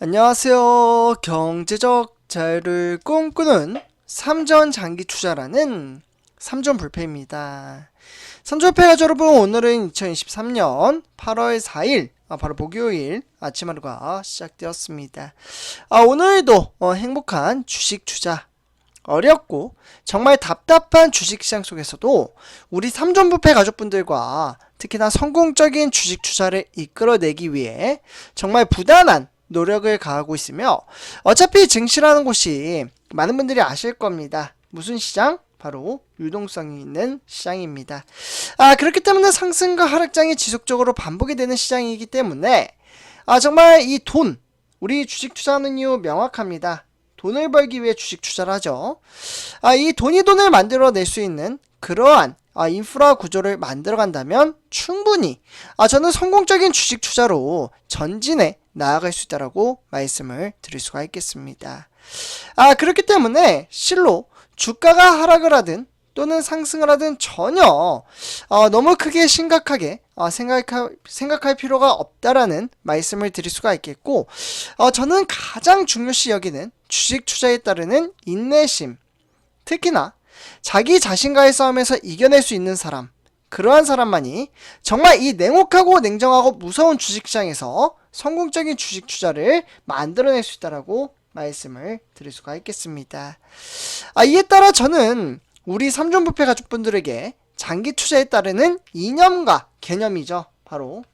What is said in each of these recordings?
안녕하세요. 경제적 자유를 꿈꾸는 삼전 장기 투자라는 삼전 불패입니다. 삼전 불패 가족 여러분, 오늘은 2023년 8월 4일, 아, 바로 목요일 아침 하루가 시작되었습니다. 아, 오늘도 어, 행복한 주식 투자 어렵고 정말 답답한 주식시장 속에서도 우리 삼전부패 가족분들과 특히나 성공적인 주식 투자를 이끌어내기 위해 정말 부단한 노력을 가하고 있으며 어차피 증시라는 곳이 많은 분들이 아실 겁니다. 무슨 시장? 바로 유동성이 있는 시장입니다. 아, 그렇기 때문에 상승과 하락장이 지속적으로 반복이 되는 시장이기 때문에 아, 정말 이 돈, 우리 주식 투자하는 이유 명확합니다. 돈을 벌기 위해 주식 투자를 하죠. 아, 이 돈이 돈을 만들어낼 수 있는 그러한 아, 인프라 구조를 만들어 간다면 충분히 아, 저는 성공적인 주식 투자로 전진해 나아갈 수 있다라고 말씀을 드릴 수가 있겠습니다. 아, 그렇기 때문에 실로 주가가 하락을 하든 또는 상승을 하든 전혀 어, 너무 크게 심각하게 어, 생각할, 생각할 필요가 없다라는 말씀을 드릴 수가 있겠고 어, 저는 가장 중요시 여기는 주식 투자에 따르는 인내심 특히나 자기 자신과의 싸움에서 이겨낼 수 있는 사람 그러한 사람만이 정말 이 냉혹하고 냉정하고 무서운 주식시장에서 성공적인 주식 투자를 만들어낼 수 있다라고 말씀을 드릴 수가 있겠습니다. 아, 이에 따라 저는 우리 삼존부패 가족분들에게 장기 투자에 따르는 이념과 개념이죠. 바로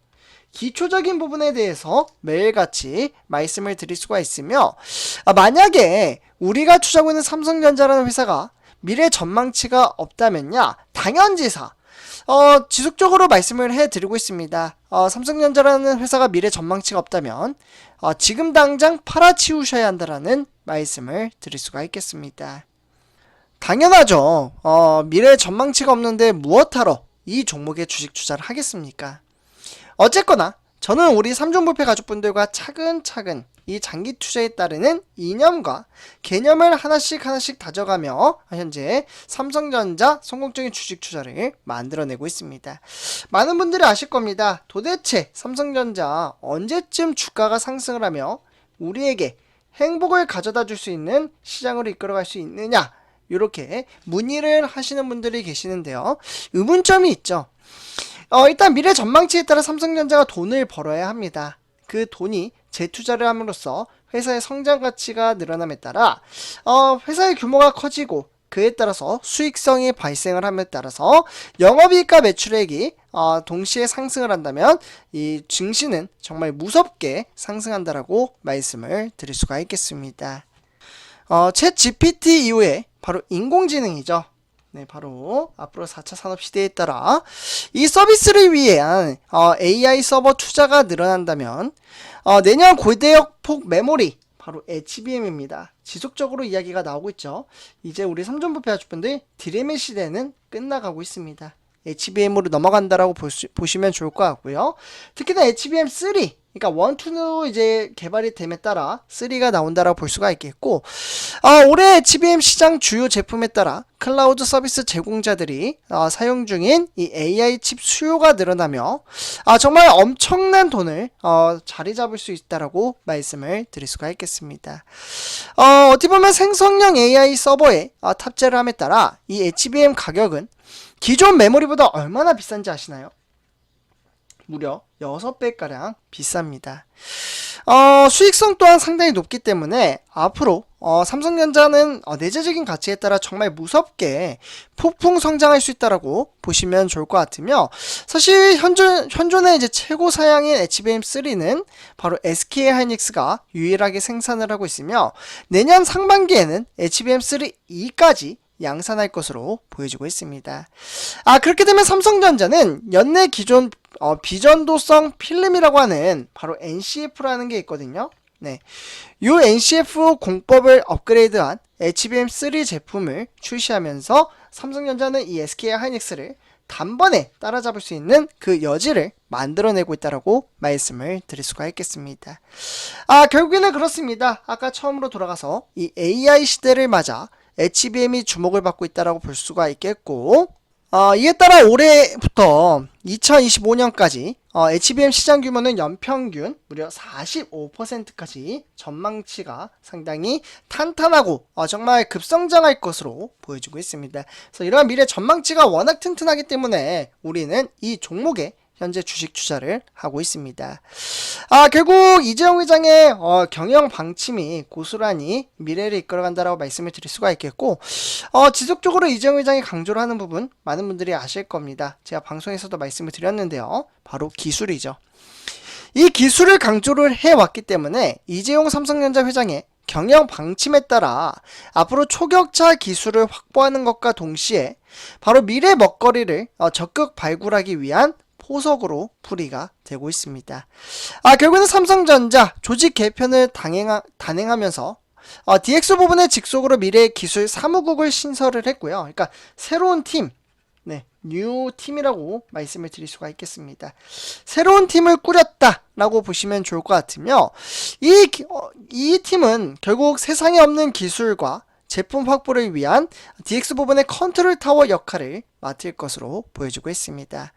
기초적인 부분에 대해서 매일같이 말씀을 드릴 수가 있으며 아, 만약에 우리가 투자하고 있는 삼성전자라는 회사가 미래 전망치가 없다면야 당연지사 어, 지속적으로 말씀을 해드리고 있습니다. 어, 삼성전자라는 회사가 미래 전망치가 없다면 어, 지금 당장 팔아치우셔야 한다라는 말씀을 드릴 수가 있겠습니다. 당연하죠. 어, 미래 전망치가 없는데 무엇하러 이 종목에 주식 투자를 하겠습니까? 어쨌거나 저는 우리 삼종불패 가족분들과 차근차근 이 장기 투자에 따르는 이념과 개념을 하나씩 하나씩 다져가며 현재 삼성전자 성공적인 주식 투자를 만들어내고 있습니다. 많은 분들이 아실 겁니다. 도대체 삼성전자 언제쯤 주가가 상승을 하며 우리에게 행복을 가져다 줄 수 있는 시장으로 이끌어갈 수 있느냐 이렇게 문의를 하시는 분들이 계시는데요. 의문점이 있죠. 어, 일단 미래 전망치에 따라 삼성전자가 돈을 벌어야 합니다. 그 돈이 재투자를 함으로써 회사의 성장 가치가 늘어남에 따라 어, 회사의 규모가 커지고 그에 따라서 수익성이 발생을 함에 따라서 영업이익과 매출액이 어, 동시에 상승을 한다면 이 증시는 정말 무섭게 상승한다라고 말씀을 드릴 수가 있겠습니다. 어, 챗 GPT 이후에 바로 인공지능이죠. 네, 바로 앞으로 4차 산업 시대에 따라 이 서비스를 위한 어, AI 서버 투자가 늘어난다면 어, 내년 고대역 폭 메모리 바로 HBM입니다. 지속적으로 이야기가 나오고 있죠. 이제 우리 삼전부패 하주분들 디램의 시대는 끝나가고 있습니다. HBM으로 넘어간다라고 보시, 보시면 좋을 것 같고요. 특히나 HBM3 그러니까 1, 2로 이제 개발이 됨에 따라 3가 나온다라고 볼 수가 있겠고 아, 올해 HBM 시장 주요 제품에 따라 클라우드 서비스 제공자들이 아, 사용 중인 이 AI 칩 수요가 늘어나며 아, 정말 엄청난 돈을 어, 자리 잡을 수 있다라고 말씀을 드릴 수가 있겠습니다. 어, 어떻게 보면 생성형 AI 서버에 어, 탑재를 함에 따라 이 HBM 가격은 기존 메모리보다 얼마나 비싼지 아시나요? 무려 6배가량 비쌉니다. 어, 수익성 또한 상당히 높기 때문에 앞으로 어, 삼성전자는 어, 내재적인 가치에 따라 정말 무섭게 폭풍 성장할 수 있다라고 보시면 좋을 것 같으며 사실 현존, 현존의 이제 최고 사양인 HBM3는 바로 SK 하이닉스가 유일하게 생산을 하고 있으며 내년 상반기에는 HBM3E까지 양산할 것으로 보여지고 있습니다. 아, 그렇게 되면 삼성전자는 연내 기존 어, 비전도성 필름이라고 하는 바로 NCF라는 게 있거든요. 네. 요 NCF 공법을 업그레이드한 HBM3 제품을 출시하면서 삼성전자는 이 SK 하이닉스를 단번에 따라잡을 수 있는 그 여지를 만들어내고 있다라고 말씀을 드릴 수가 있겠습니다. 아, 결국에는 그렇습니다. 아까 처음으로 돌아가서 이 AI 시대를 맞아 HBM이 주목을 받고 있다라고 볼 수가 있겠고, 어, 이에 따라 올해부터 2025년까지 어, HBM 시장 규모는 연평균 무려 45%까지 전망치가 상당히 탄탄하고 어, 정말 급성장할 것으로 보여지고 있습니다. 그래서 이러한 미래 전망치가 워낙 튼튼하기 때문에 우리는 이 종목에 현재 주식 투자를 하고 있습니다. 아, 결국 이재용 회장의 어, 경영 방침이 고스란히 미래를 이끌어간다라고 말씀을 드릴 수가 있겠고, 어, 지속적으로 이재용 회장이 강조를 하는 부분 많은 분들이 아실 겁니다. 제가 방송에서도 말씀을 드렸는데요. 바로 기술이죠. 이 기술을 강조를 해왔기 때문에 이재용 삼성전자 회장의 경영 방침에 따라 앞으로 초격차 기술을 확보하는 것과 동시에 바로 미래 먹거리를 어, 적극 발굴하기 위한 포석으로 풀이가 되고 있습니다. 아, 결국에는 삼성전자 조직 개편을 단행하, 단행하면서 어, DX 부분의 직속으로 미래 기술 사무국을 신설을 했고요. 그러니까 새로운 팀, 네, 뉴 팀이라고 말씀을 드릴 수가 있겠습니다. 새로운 팀을 꾸렸다라고 보시면 좋을 것 같으며 이, 기- 어, 이 팀은 결국 세상에 없는 기술과 제품 확보를 위한 DX 부분의 컨트롤 타워 역할을 맡을 것으로 보여지고 있습니다.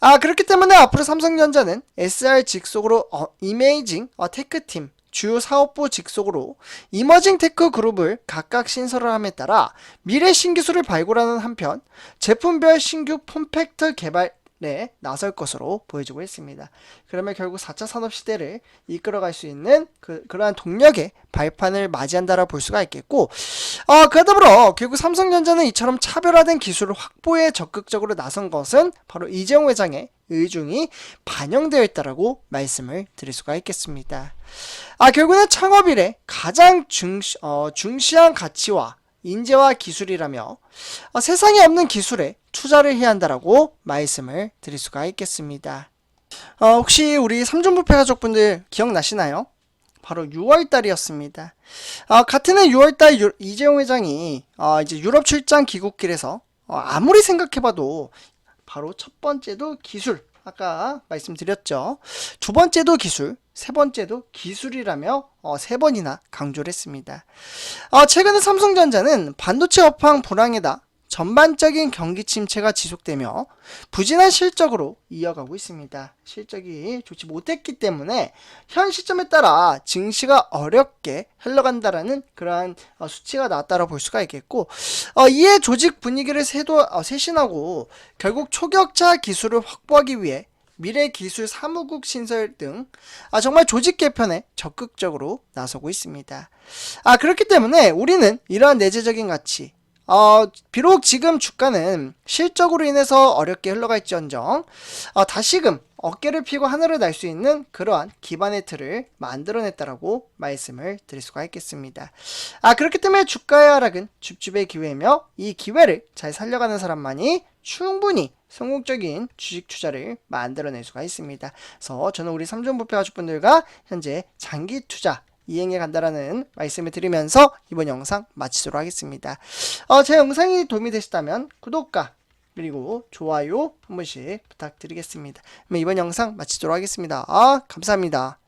아 그렇기 때문에 앞으로 삼성전자는 SR 직속으로 어, 이메이징 어, 테크팀 주요 사업부 직속으로 이머징 테크 그룹을 각각 신설을 함에 따라 미래 신기술을 발굴하는 한편 제품별 신규 폼팩터 개발 에 나설 것으로 보여지고 있습니다. 그러면 결국 4차 산업 시대를 이끌어갈 수 있는 그, 그러한 동력의 발판을 맞이한다라 볼 수가 있겠고, 어, 그에 더불어 결국 삼성전자는 이처럼 차별화된 기술을 확보에 적극적으로 나선 것은 바로 이재용 회장의 의중이 반영되어 있다라고 말씀을 드릴 수가 있겠습니다. 아, 결국은 창업 이래 가장 중시, 어, 중시한 가치와 인재와 기술이라며 어, 세상에 없는 기술에 투자를 해야 한다라고 말씀을 드릴 수가 있겠습니다. 어, 혹시 우리 삼종부패 가족분들 기억나시나요? 바로 6월 달이었습니다. 어, 같은 해 6월 달 유- 이재용 회장이 어, 이제 유럽 출장 귀국길에서 어, 아무리 생각해봐도 바로 첫 번째도 기술 아까 말씀드렸죠. 두 번째도 기술, 세 번째도 기술이라며 어, 세 번이나 강조를 했습니다. 어, 최근에 삼성전자는 반도체 업황 불황에다 전반적인 경기 침체가 지속되며 부진한 실적으로 이어가고 있습니다. 실적이 좋지 못했기 때문에 현 시점에 따라 증시가 어렵게 흘러간다라는 그러한 어, 수치가 나왔다고 볼 수가 있겠고 어, 이에 조직 분위기를 세도, 어, 쇄신하고 결국 초격차 기술을 확보하기 위해 미래 기술 사무국 신설 등 아, 정말 조직 개편에 적극적으로 나서고 있습니다. 아, 그렇기 때문에 우리는 이러한 내재적인 가치, 어, 비록 지금 주가는 실적으로 인해서 어렵게 흘러갈지언정, 어, 다시금 어깨를 펴고 하늘을 날 수 있는 그러한 기반의 틀을 만들어냈다라고 말씀을 드릴 수가 있겠습니다. 아, 그렇기 때문에 주가의 하락은 줍줍의 기회이며 이 기회를 잘 살려가는 사람만이 충분히 성공적인 주식 투자를 만들어낼 수가 있습니다. 그래서 저는 우리 삼종부패 가족분들과 현재 장기 투자 이행해 간다라는 말씀을 드리면서 이번 영상 마치도록 하겠습니다. 어, 제 영상이 도움이 되셨다면 구독과 그리고 좋아요 한 번씩 부탁드리겠습니다. 이번 영상 마치도록 하겠습니다. 아, 감사합니다.